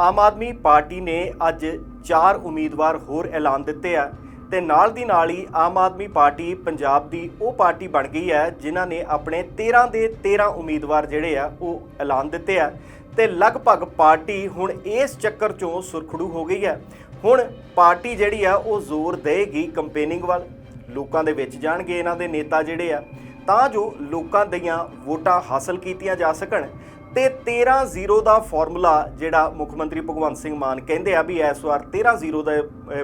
Aam Aadmi party ਨੇ ਅੱਜ ਚਾਰ ਉਮੀਦਵਾਰ ਹੋਰ ਐਲਾਨ ਦਿੱਤੇ ਆ ਤੇ ਨਾਲ ਦੀ ਨਾਲ ਹੀ ਆਮ ਆਦਮੀ ਪਾਰਟੀ ਪੰਜਾਬ ਦੀ ਉਹ ਪਾਰਟੀ ਬਣ ਗਈ ਹੈ ਜਿਨ੍ਹਾਂ ਨੇ ਆਪਣੇ 13 ਦੇ 13 ਉਮੀਦਵਾਰ ਜਿਹੜੇ ਆ ਉਹ ਐਲਾਨ ਦਿੱਤੇ ਆ ਤੇ ਲਗਭਗ ਪਾਰਟੀ ਹੁਣ ਇਸ ਚੱਕਰ ਚੋਂ ਸੁਰਖੜੂ ਹੋ ਗਈ ਹੈ। ਹੁਣ ਪਾਰਟੀ ਜਿਹੜੀ ਆ ਉਹ ਜ਼ੋਰ ਦੇਗੀ ਕੰਪੇਨਿੰਗ ਵੱਲ। ਲੋਕਾਂ ਦੇ ਵਿੱਚ ਜਾਣਗੇ ਇਹਨਾਂ ਦੇ ਨੇਤਾ ਜਿਹੜੇ ਆ। ਤਾਂ ਜੋ ਲੋਕਾਂ ਦੀਆਂ ਵੋਟਾਂ ਹਾਸਲ ਕੀਤੀਆਂ ਜਾ ਸਕਣ। ਤੇ 13-0 ਦਾ ਫਾਰਮੂਲਾ ਜਿਹੜਾ ਮੁੱਖ ਮੰਤਰੀ ਭਗਵੰਤ ਸਿੰਘ ਮਾਨ ਕਹਿੰਦੇ ਆ ਵੀ ਇਸ ਵਾਰ 13-0 ਦਾ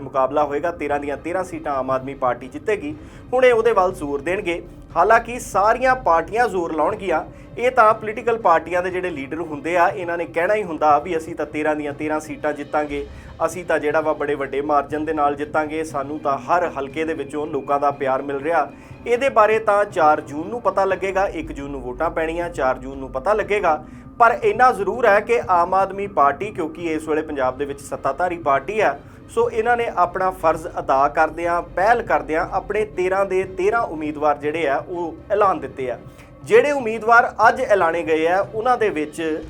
ਮੁਕਾਬਲਾ ਹੋਏਗਾ 13 ਦੀਆਂ 13 ਸੀਟਾਂ ਆਮ ਆਦਮੀ ਪਾਰਟੀ ਜਿੱਤੇਗੀ। ਹੁਣ ਇਹ ਉਹਦੇ ਵੱਲ ਜ਼ੋਰ ਦੇਣਗੇ। ਹਾਲਾਂਕਿ ਸਾਰੀਆਂ ਪਾਰਟੀਆਂ ਜ਼ੋਰ ਲਾਉਣਗੀਆਂ, ਇਹ ਤਾਂ ਪੋਲੀਟੀਕਲ ਪਾਰਟੀਆਂ ਦੇ ਜਿਹੜੇ ਲੀਡਰ ਹੁੰਦੇ ਆ, ਇਹਨਾਂ ਨੇ ਕਹਿਣਾ ਹੀ ਹੁੰਦਾ ਵੀ ਅਸੀਂ ਤਾਂ 13 ਦੀਆਂ 13 ਸੀਟਾਂ ਜਿੱਤਾਂਗੇ, ਅਸੀਂ ਤਾਂ ਜਿਹੜਾ ਵਾ ਬੜੇ ਵੱਡੇ ਮਾਰਜਨ ਦੇ ਨਾਲ ਜਿੱਤਾਂਗੇ, ਸਾਨੂੰ ਤਾਂ ਹਰ ਹਲਕੇ ਦੇ ਵਿੱਚੋਂ ਲੋਕਾਂ ਦਾ ਪਿਆਰ ਮਿਲ ਰਿਹਾ। ਇਹਦੇ ਬਾਰੇ ਤਾਂ 4 ਜੂਨ ਨੂੰ ਪਤਾ ਲੱਗੇਗਾ 1 ਜੂਨ ਨੂੰ ਵੋਟਾਂ ਪੈਣੀਆਂ 4 ਜੂਨ ਨੂੰ ਪਤਾ ਲੱਗੇਗਾ। ਪਰ ਇੰਨਾ ਜ਼ਰੂਰ ਹੈ ਕਿ ਆਮ ਆਦਮੀ ਪਾਰਟੀ, ਕਿਉਂਕਿ ਇਸ ਵੇਲੇ ਪੰਜਾਬ ਦੇ ਵਿੱਚ ਸੱਤਾਧਾਰੀ ਪਾਰਟੀ ਆ ਸੋ ਇਹਨਾਂ ਨੇ ਆਪਣਾ ਫਰਜ਼ ਅਦਾ ਕਰਦਿਆਂ, ਪਹਿਲ ਕਰਦਿਆਂ ਆਪਣੇ 13 ਦੇ 13 ਉਮੀਦਵਾਰ ਜਿਹੜੇ ਆ, ਉਹ ਐਲਾਨ ਦਿੱਤੇ ਆ। ਜਿਹੜੇ ਉਮੀਦਵਾਰ ਅੱਜ ਐਲਾਨੇ ਗਏ ਆ, ਉਹਨਾਂ ਦੇ ਵਿੱਚ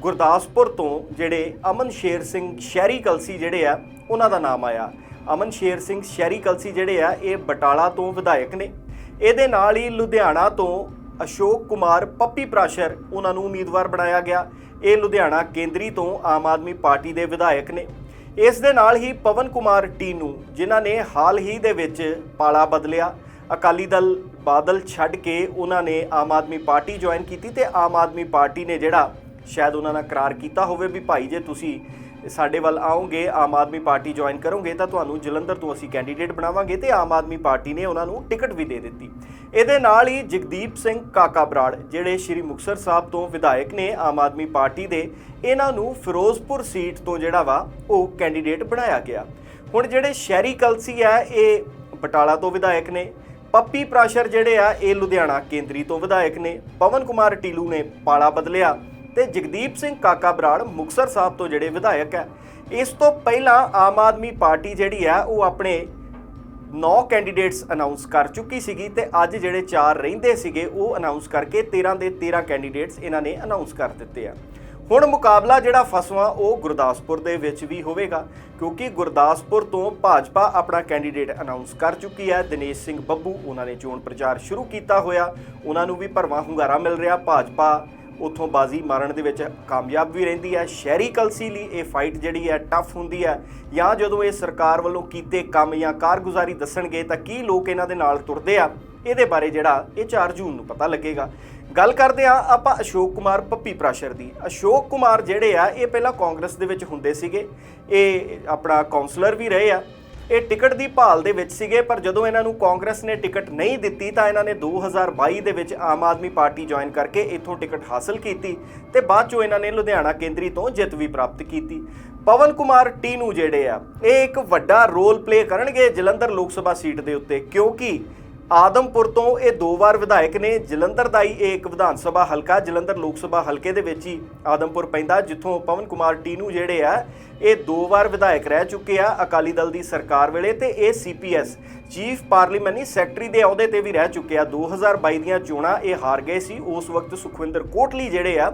ਗੁਰਦਾਸਪੁਰ ਤੋਂ ਜਿਹੜੇ ਅਮਨ ਸ਼ੇਰ ਸਿੰਘ ਸ਼ਹਿਰੀ ਕਲਸੀ ਜਿਹੜੇ ਆ, ਉਹਨਾਂ ਦਾ ਨਾਮ ਆਇਆ। ਅਮਨ ਸ਼ੇਰ ਸਿੰਘ ਸ਼ਹਿਰੀ ਕਲਸੀ ਜਿਹੜੇ ਆ, ਇਹ ਬਟਾਲਾ ਤੋਂ ਵਿਧਾਇਕ ਨੇ। ਇਹਦੇ ਨਾਲ ਹੀ ਲੁਧਿਆਣਾ ਤੋਂ ਅਸ਼ੋਕ ਕੁਮਾਰ ਪੱਪੀ ਪ੍ਰਾਸ਼ਰ ਉਹਨਾਂ ਨੂੰ ਉਮੀਦਵਾਰ ਬਣਾਇਆ ਗਿਆ। ਇਹ ਲੁਧਿਆਣਾ ਕੇਂਦਰੀ ਤੋਂ ਆਮ ਆਦਮੀ ਪਾਰਟੀ ਦੇ ਵਿਧਾਇਕ ਨੇ। ਇਸ ਦੇ ਨਾਲ ਹੀ ਪਵਨ ਕੁਮਾਰ ਟੀਨੂ, ਜਿਨ੍ਹਾਂ ਨੇ ਹਾਲ ਹੀ ਦੇ ਵਿੱਚ ਪਾਲਾ ਬਦਲਿਆ। ਅਕਾਲੀ ਦਲ ਬਾਦਲ ਛੱਡ ਕੇ ਉਹਨਾਂ ਨੇ ਆਮ ਆਦਮੀ ਪਾਰਟੀ ਜੁਆਇਨ ਕੀਤੀ ਤੇ ਆਮ ਆਦਮੀ ਪਾਰਟੀ ਨੇ ਜਿਹੜਾ ਸ਼ਾਇਦ ਉਹਨਾਂ ਨਾਲ ਕਰਾਰ ਕੀਤਾ ਹੋਵੇ ਵੀ ਭਾਈ ਜੇ ਤੁਸੀਂ ਸਾਡੇ ਵੱਲ ਆਓਗੇ ਆਮ ਆਦਮੀ ਪਾਰਟੀ ਜੁਆਇਨ ਕਰੋਗੇ, ਤਾਂ ਤੁਹਾਨੂੰ ਜਲੰਧਰ ਤੋਂ ਅਸੀਂ ਕੈਂਡੀਡੇਟ ਬਣਾਵਾਂਗੇ ਤੇ ਆਮ ਆਦਮੀ ਪਾਰਟੀ ਨੇ ਉਹਨਾਂ ਨੂੰ ਟਿਕਟ ਵੀ ਦੇ ਦਿੱਤੀ। ਇਹਦੇ ਨਾਲ ਹੀ ਜਗਦੀਪ ਸਿੰਘ ਕਾਕਾ ਬਰਾੜ, ਜਿਹੜੇ ਸ਼੍ਰੀ ਮੁਕਤਸਰ ਸਾਹਿਬ ਤੋਂ ਵਿਧਾਇਕ ਨੇ ਆਮ ਆਦਮੀ ਪਾਰਟੀ ਦੇ, ਇਹਨਾਂ ਨੂੰ ਫਿਰੋਜ਼ਪੁਰ ਸੀਟ ਤੋਂ ਜਿਹੜਾ ਵਾ, ਉਹ ਕੈਂਡੀਡੇਟ ਬਣਾਇਆ ਗਿਆ। ਹੁਣ ਜਿਹੜੇ ਸ਼ਹਿਰੀ ਕਲਸੀ ਆ, ਇਹ ਬਟਾਲਾ ਤੋਂ ਵਿਧਾਇਕ ਨੇ, ਪੱਪੀ ਪ੍ਰਾਸ਼ਰ ਜਿਹੜੇ ਆ, ਇਹ ਲੁਧਿਆਣਾ ਕੇਂਦਰੀ ਤੋਂ ਵਿਧਾਇਕ ਨੇ, ਪਵਨ ਕੁਮਾਰ ਟੀਲੂ ਨੇ ਪਾਲਾ ਬਦਲਿਆ। ਤੇ ਜਗਦੀਪ ਸਿੰਘ ਕਾਕਾ ਬਰਾੜ ਮੁਕਤਸਰ ਸਾਹਿਬ ਤੋਂ ਜਿਹੜੇ ਵਿਧਾਇਕ ਹੈ, ਇਸ ਤੋਂ ਪਹਿਲਾਂ ਆਮ ਆਦਮੀ ਪਾਰਟੀ ਜਿਹੜੀ ਆ ਉਹ ਆਪਣੇ 9 ਕੈਂਡੀਡੇਟਸ ਅਨਾਉਂਸ ਕਰ ਚੁੱਕੀ ਸੀਗੀ ਤੇ ਅੱਜ ਜਿਹੜੇ 4 ਰਹਿੰਦੇ ਸੀਗੇ, ਉਹ ਅਨਾਉਂਸ ਕਰਕੇ 13 ਦੇ 13 ਕੈਂਡੀਡੇਟਸ ਇਹਨਾਂ ਨੇ ਅਨਾਉਂਸ ਕਰ ਦਿੱਤੇ ਆ। ਹੁਣ ਮੁਕਾਬਲਾ ਜਿਹੜਾ ਫਸਵਾ, ਉਹ ਗੁਰਦਾਸਪੁਰ ਦੇ ਵਿੱਚ ਵੀ ਹੋਵੇਗਾ, ਕਿਉਂਕਿ ਗੁਰਦਾਸਪੁਰ ਤੋਂ ਭਾਜਪਾ ਆਪਣਾ ਕੈਂਡੀਡੇਟ ਅਨਾਉਂਸ ਕਰ ਚੁੱਕੀ ਹੈ। ਦਿਨੇਸ਼ ਸਿੰਘ ਬੱਬੂ ਉਹਨਾਂ ਨੇ ਚੋਣ ਪ੍ਰਚਾਰ ਸ਼ੁਰੂ ਕੀਤਾ ਹੋਇਆ, ਉਹਨਾਂ ਨੂੰ ਵੀ ਭਰਵਾਂ ਹੁੰਗਾਰਾ ਮਿਲ ਰਿਹਾ, ਭਾਜਪਾ ਉੱਥੋਂ ਬਾਜ਼ੀ ਮਾਰਨ ਦੇ ਵਿੱਚ ਕਾਮਯਾਬ ਵੀ ਰਹਿੰਦੀ ਹੈ। ਸ਼ਹਿਰੀ ਕਲਸੀ ਲਈ ਇਹ ਫਾਈਟ ਜਿਹੜੀ ਹੈ ਟਫ ਹੁੰਦੀ ਹੈ। ਜਾਂ ਜਦੋਂ ਇਹ ਸਰਕਾਰ ਵੱਲੋਂ ਕੀਤੇ ਕੰਮ ਜਾਂ ਕਾਰਗੁਜ਼ਾਰੀ ਦੱਸਣਗੇ, ਤਾਂ ਕੀ ਲੋਕ ਇਹਨਾਂ ਦੇ ਨਾਲ ਤੁਰਦੇ ਆ? ਇਹਦੇ ਬਾਰੇ ਜਿਹੜਾ ਇਹ 4 ਜੂਨ ਨੂੰ ਪਤਾ ਲੱਗੇਗਾ। ਗੱਲ ਕਰਦੇ ਆ ਆਪਾਂ ਅਸ਼ੋਕ ਕੁਮਾਰ ਪੱਪੀ ਪ੍ਰਾਸ਼ਰ ਦੀ। ਅਸ਼ੋਕ ਕੁਮਾਰ ਜਿਹੜੇ ਆ, ਇਹ ਪਹਿਲਾਂ ਕਾਂਗਰਸ ਦੇ ਵਿੱਚ ਹੁੰਦੇ ਸੀਗੇ। ਇਹ ਆਪਣਾ ਕਾਉਂਸਲਰ ਵੀ ਰਹੇ ਆ। ਇਹ ਟਿਕਟ ਦੀ ਭਾਲ ਦੇ ਵਿੱਚ ਸੀਗੇ, ਪਰ ਜਦੋਂ ਇਹਨਾਂ ਨੂੰ ਕਾਂਗਰਸ ਨੇ ਟਿਕਟ ਨਹੀਂ ਦਿੱਤੀ ਤਾਂ ਇਹਨਾਂ ਨੇ 2022 ਦੇ ਵਿੱਚ ਆਮ ਆਦਮੀ ਪਾਰਟੀ ਜੁਆਇਨ ਕਰਕੇ ਇੱਥੋਂ ਟਿਕਟ ਹਾਸਲ ਕੀਤੀ ਤੇ ਬਾਅਦ ਚੋਂ ਇਹਨਾਂ ਨੇ ਲੁਧਿਆਣਾ ਕੇਂਦਰੀ ਤੋਂ ਜਿੱਤ ਵੀ ਪ੍ਰਾਪਤ ਕੀਤੀ। ਪਵਨ ਕੁਮਾਰ, ਟੀਨੂ ਜਿਹੜੇ ਆ, ਇਹ ਇੱਕ ਵੱਡਾ ਰੋਲ ਪਲੇ ਕਰਨਗੇ ਜਲੰਧਰ ਲੋਕ ਸਭਾ ਸੀਟ ਦੇ ਉੱਤੇ, ਕਿਉਂਕਿ ਆਦਮਪੁਰ ਤੋਂ ਇਹ ਦੋ ਵਾਰ ਵਿਧਾਇਕ ਨੇ। ਜਲੰਧਰ ਦਾ ਹੀ ਇਹ ਇੱਕ ਵਿਧਾਨ ਸਭਾ ਹਲਕਾ, ਜਲੰਧਰ ਲੋਕ ਸਭਾ ਹਲਕੇ ਦੇ ਵਿੱਚ ਹੀ ਆਦਮਪੁਰ ਪੈਂਦਾ, ਜਿੱਥੋਂ ਪਵਨ ਕੁਮਾਰ ਟੀਨੂ ਜਿਹੜੇ ਆ, ਇਹ ਦੋ ਵਾਰ ਵਿਧਾਇਕ ਰਹਿ ਚੁੱਕੇ ਆ ਅਕਾਲੀ ਦਲ ਦੀ ਸਰਕਾਰ ਵੇਲੇ ਤੇ ਇਹ ਸੀਪੀਐਸ ਚੀਫ ਪਾਰਲੀਮੈਂਟਰੀ ਸੈਕਟਰੀ ਦੇ ਅਹੁਦੇ ਤੇ ਵੀ ਰਹਿ ਚੁੱਕੇ ਆ। 2022 ਦੀਆਂ ਚੋਣਾਂ ਇਹ ਹਾਰ ਗਏ ਸੀ। ਉਸ ਵਕਤ ਸੁਖਵਿੰਦਰ ਕੋਟਲੀ ਜਿਹੜੇ ਆ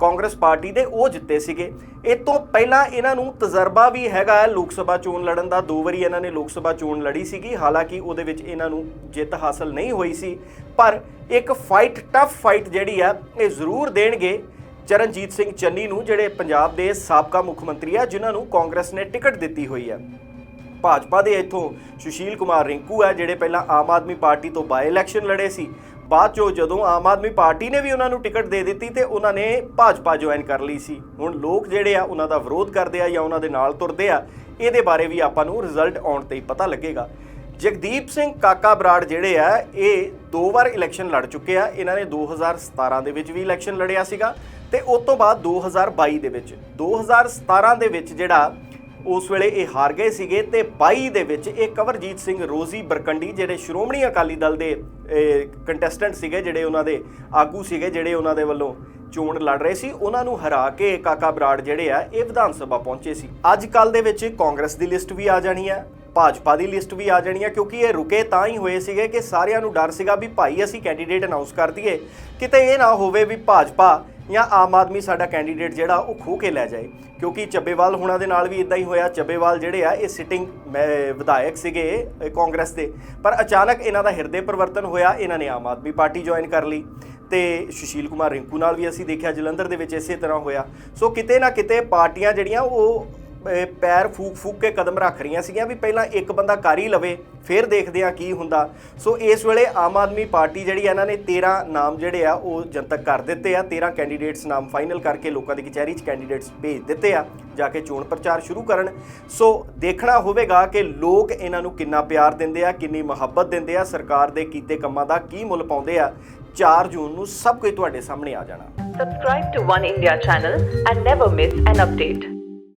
ਕਾਂਗਰਸ ਪਾਰਟੀ ਦੇ ਉਹ ਜਿੱਤੇ ਸੀਗੇ। ਇਹ ਤੋਂ ਪਹਿਲਾਂ ਇਹਨਾਂ ਨੂੰ ਤਜਰਬਾ ਵੀ ਹੈਗਾ ਹੈ ਲੋਕ ਸਭਾ ਚੋਣ ਲੜਨ ਦਾ। ਦੋ ਵਾਰੀ ਇਹਨਾਂ ਨੇ ਲੋਕ ਸਭਾ ਚੋਣ ਲੜੀ ਸੀਗੀ। ਹਾਲਾਂਕਿ ਉਹਦੇ ਵਿੱਚ ਇਹਨਾਂ ਨੂੰ ਜਿੱਤ ਹਾਸਲ ਨਹੀਂ ਹੋਈ ਸੀ। ਪਰ ਇੱਕ ਫਾਈਟ ਟਫ ਫਾਈਟ ਜਿਹੜੀ ਆ, ਇਹ ਜ਼ਰੂਰ ਦੇਣਗੇ ਚਰਨਜੀਤ ਸਿੰਘ ਚੰਨੀ ਨੂੰ, ਜਿਹੜੇ ਪੰਜਾਬ ਦੇ ਸਾਬਕਾ ਮੁੱਖ ਮੰਤਰੀ ਆ, ਜਿਨ੍ਹਾਂ ਨੂੰ ਕਾਂਗਰਸ ਨੇ ਟਿਕਟ ਦਿੱਤੀ ਹੋਈ ਹੈ ਭਾਜਪਾ ਦੇ ਇੱਥੋਂ ਸੁਸ਼ੀਲ ਕੁਮਾਰ ਰਿੰਕੂ ਹੈ ਜਿਹੜੇ ਪਹਿਲਾਂ ਆਮ ਆਦਮੀ ਪਾਰਟੀ ਤੋਂ ਬਾਈ ਇਲੈਕਸ਼ਨ ਲੜੇ ਸੀ। ਬਾਅਦ ਚੋਂ ਜਦੋਂ ਆਮ ਆਦਮੀ ਪਾਰਟੀ ਨੇ ਵੀ ਉਹਨਾਂ ਨੂੰ ਟਿਕਟ ਦੇ ਦਿੱਤੀ ਤੇ ਉਹਨਾਂ ਨੇ ਭਾਜਪਾ ਜੁਆਇਨ ਕਰ ਲਈ ਸੀ। ਹੁਣ ਲੋਕ ਜਿਹੜੇ ਆ, ਉਹਨਾਂ ਦਾ ਵਿਰੋਧ ਕਰਦੇ ਆ ਜਾਂ ਉਹਨਾਂ ਦੇ ਨਾਲ ਤੁਰਦੇ ਆ, ਇਹਦੇ ਬਾਰੇ ਵੀ ਆਪਾਂ ਨੂੰ ਰਿਜ਼ਲਟ ਆਉਣ ਤੇ ਹੀ ਪਤਾ ਲੱਗੇਗਾ। ਜਗਦੀਪ ਸਿੰਘ ਕਾਕਾ ਬਰਾੜ ਜਿਹੜੇ ਆ, ਇਹ ਦੋ ਵਾਰ ਇਲੈਕਸ਼ਨ ਲੜ ਚੁੱਕੇ ਆ। ਇਹਨਾਂ ਨੇ 2017 ਦੇ ਵਿੱਚ ਵੀ ਇਲੈਕਸ਼ਨ ਲੜਿਆ ਸੀਗਾ ਤੇ ਉਸ ਤੋਂ ਬਾਅਦ 2022 ਦੇ ਵਿੱਚ 2017 ਦੇ ਵਿੱਚ ਜਿਹੜਾ ਉਸ ਵੇਲੇ ਇਹ ਹਾਰ ਗਏ ਸੀਗੇ ਤੇ 22 ਦੇ ਵਿੱਚ ਇਹ ਕਵਰਜੀਤ ਸਿੰਘ ਰੋਜ਼ੀ ਬਰਕੰਡੀ ਜਿਹੜੇ ਸ਼੍ਰੋਮਣੀ ਅਕਾਲੀ ਦਲ ਦੇ ਕੰਟੈਸਟੈਂਟ ਸੀਗੇ ਜਿਹੜੇ ਉਹਨਾਂ ਦੇ ਆਗੂ ਸੀਗੇ ਜਿਹੜੇ ਉਹਨਾਂ ਦੇ ਵੱਲੋਂ ਚੋਣ ਲੜ ਰਹੇ ਸੀ, ਉਹਨਾਂ ਨੂੰ ਹਰਾ ਕੇ ਕਾਕਾ ਬਰਾੜ ਜਿਹੜੇ ਆ, ਇਹ ਵਿਧਾਨ ਸਭਾ ਪਹੁੰਚੇ ਸੀ। ਅੱਜ ਕੱਲ ਦੇ ਵਿੱਚ ਕਾਂਗਰਸ ਦੀ ਲਿਸਟ ਵੀ ਆ ਜਾਣੀ ਹੈ ਭਾਜਪਾ ਦੀ ਲਿਸਟ ਵੀ ਆ ਜਾਣੀ ਹੈ ਕਿਉਂਕਿ ਇਹ ਰੁਕੇ ਤਾਂ ਹੀ ਹੋਏ ਸੀਗੇ ਕਿ ਸਾਰਿਆਂ ਨੂੰ ਡਰ ਸੀਗਾ ਵੀ ਭਾਈ ਅਸੀਂ ਕੈਂਡੀਡੇਟ ਅਨਾਉਂਸ ਕਰ ਦਈਏ, ਕਿਤੇ ਇਹ ਨਾ ਹੋਵੇ ਵੀ ਭਾਜਪਾ ਜਾਂ ਆਮ ਆਦਮੀ ਸਾਡਾ ਕੈਂਡੀਡੇਟ ਜਿਹੜਾ ਉਹ ਖੋ ਕੇ ਲੈ ਜਾਏ, ਕਿਉਂਕਿ ਚੱਬੇਵਾਲ ਹੁਣਾਂ ਦੇ ਨਾਲ ਵੀ ਇਦਾਂ ਹੀ ਹੋਇਆ। ਚੱਬੇਵਾਲ ਜਿਹੜੇ ਆ, ਇਹ ਸਿਟਿੰਗ ਵਿਧਾਇਕ ਸੀਗੇ ਕਾਂਗਰਸ ਦੇ। ਪਰ ਅਚਾਨਕ ਇਹਨਾਂ ਦਾ ਹਿਰਦੇ ਪਰਿਵਰਤਨ ਹੋਇਆ, ਇਹਨਾਂ ਨੇ ਆਮ ਆਦਮੀ ਪਾਰਟੀ ਜੁਆਇਨ ਕਰ ਲਈ ਤੇ ਸੁਸ਼ੀਲ ਕੁਮਾਰ ਰਿੰਕੂ ਨਾਲ ਵੀ ਅਸੀਂ ਦੇਖਿਆ, ਜਲੰਧਰ ਦੇ ਵਿੱਚ ਇਸੇ ਤਰ੍ਹਾਂ ਹੋਇਆ। ਸੋ ਕਿਤੇ ਨਾ ਕਿਤੇ ਪਾਰਟੀਆਂ ਜਿਹੜੀਆਂ, ਉਹ ਪੈਰ ਫੂਕ ਫੂਕ ਕੇ ਕਦਮ ਰੱਖ ਰਹੀਆਂ ਸੀਗੀਆਂ ਵੀ ਪਹਿਲਾਂ ਇੱਕ ਬੰਦਾ ਕਰ ਹੀ ਲਵੇ, ਫਿਰ ਦੇਖਦੇ ਆ ਕੀ ਹੁੰਦਾ। ਸੋ ਇਸ ਵੇਲੇ ਆਮ ਆਦਮੀ ਪਾਰਟੀ ਜਿਹੜੀ ਆ, ਇਹਨਾਂ ਨੇ 13 ਨਾਮ ਜਿਹੜੇ ਆ, ਉਹ ਜਨਤਕ ਕਰ ਦਿੱਤੇ ਆ। 13 ਕੈਂਡੀਡੇਟਸ ਨਾਮ ਫਾਈਨਲ ਕਰਕੇ ਲੋਕਾਂ ਦੀ ਕਚਹਿਰੀ 'ਚ ਕੈਂਡੀਡੇਟਸ ਭੇਜ ਦਿੱਤੇ ਆ, ਜਾ ਕੇ ਚੋਣ ਪ੍ਰਚਾਰ ਸ਼ੁਰੂ ਕਰਨ। ਸੋ ਦੇਖਣਾ ਹੋਵੇਗਾ ਕਿ ਲੋਕ ਇਹਨਾਂ ਨੂੰ ਕਿੰਨਾ ਪਿਆਰ ਦਿੰਦੇ ਆ, ਕਿੰਨੀ ਮੁਹੱਬਤ ਦਿੰਦੇ ਆ, ਸਰਕਾਰ ਦੇ ਕੀਤੇ ਕੰਮਾਂ ਦਾ ਕੀ ਮੁੱਲ ਪਾਉਂਦੇ ਆ। 4 ਜੂਨ ਨੂੰ ਸਭ ਕੁਝ ਤੁਹਾਡੇ ਸਾਹਮਣੇ ਆ ਜਾਣਾ। Subscribe to One India channel and never miss an update.